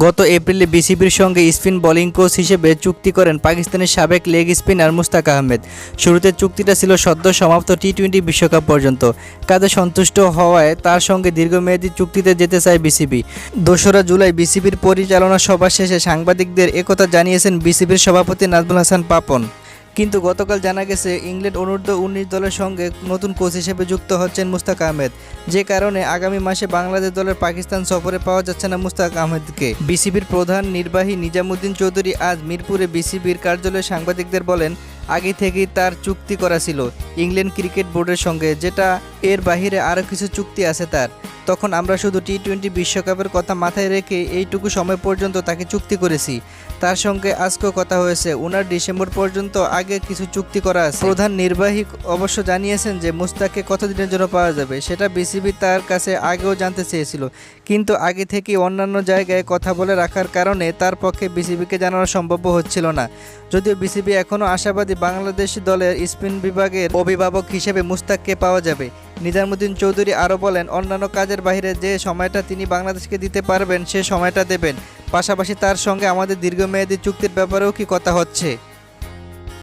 গত এপ্রিলে বিসিবির সঙ্গে স্পিন বোলিং কোচ হিসেবে চুক্তি করেন পাকিস্তানের সাবেক লেগ স্পিনার মুস্তাক আহমেদ। শুরুতে চুক্তিটা ছিল সদ্য সমাপ্ত টি টোয়েন্টি বিশ্বকাপ পর্যন্ত। কাজে সন্তুষ্ট হওয়ায় তার সঙ্গে দীর্ঘমেয়াদী চুক্তিতে যেতে চায় বিসিবি। দোসরা জুলাই বিসিবির পরিচালনা সভা শেষে সাংবাদিকদের একথা জানিয়েছেন বিসিবির সভাপতি নাজমুল হাসান পাপন। কিন্তু গতকাল জানা গেছে, ইংল্যান্ড অনূর্ধ্ব উনিশ দলের সঙ্গে নতুন কোচ হিসেবে যুক্ত হচ্ছেন মুস্তাক আহমেদ। যে কারণে আগামী মাসে বাংলাদেশ দলের পাকিস্তান সফরে পাওয়া যাচ্ছে না মুস্তাক আহমেদকে। বিসিবির প্রধান নির্বাহী নিজামুদ্দিন চৌধুরী আজ মিরপুরে বিসিবির কার্যালয়ে সাংবাদিকদের বলেন, আগে থেকেই তার চুক্তি করা ছিল ইংল্যান্ড ক্রিকেট বোর্ডের সঙ্গে, যেটা এর বাহিরে আরও কিছু চুক্তি আছে তার। তখন আমরা শুধু টি টোয়েন্টি বিশ্বকাপের কথা মাথায় রেখে এইটুকু সময় পর্যন্ত তাকে চুক্তি করেছি। তার সঙ্গে আজকেও কথা হয়েছে ওনার ডিসেম্বর পর্যন্ত আগে কিছু চুক্তি করা আছে। প্রধান নির্বাহী অবশ্য জানিয়েছেন যে মুস্তাককে কতদিনের জন্য পাওয়া যাবে, সেটা বিসিবি তার কাছে আগেও জানতে চেয়েছিল। কিন্তু আগে থেকে অন্যান্য জায়গায় কথা বলে রাখার কারণে তার পক্ষে বিসিবিকে জানানো সম্ভব হচ্ছিল না। যদিও বিসিবি এখনও আশাবাদী বাংলাদেশ দলের স্পিন বিভাগের অভিভাবক হিসেবে মুস্তাককে পাওয়া যাবে। নিজামুদ্দিন চৌধুরী আরও বলেন, অন্যান্য কাজের বাইরে যে সময়টা তিনি বাংলাদেশকে দিতে পারবেন, সে সময়টা দেবেন। পাশাপাশি তার সঙ্গে আমাদের দীর্ঘমেয়াদী চুক্তির ব্যাপারেও কি কথা হচ্ছে?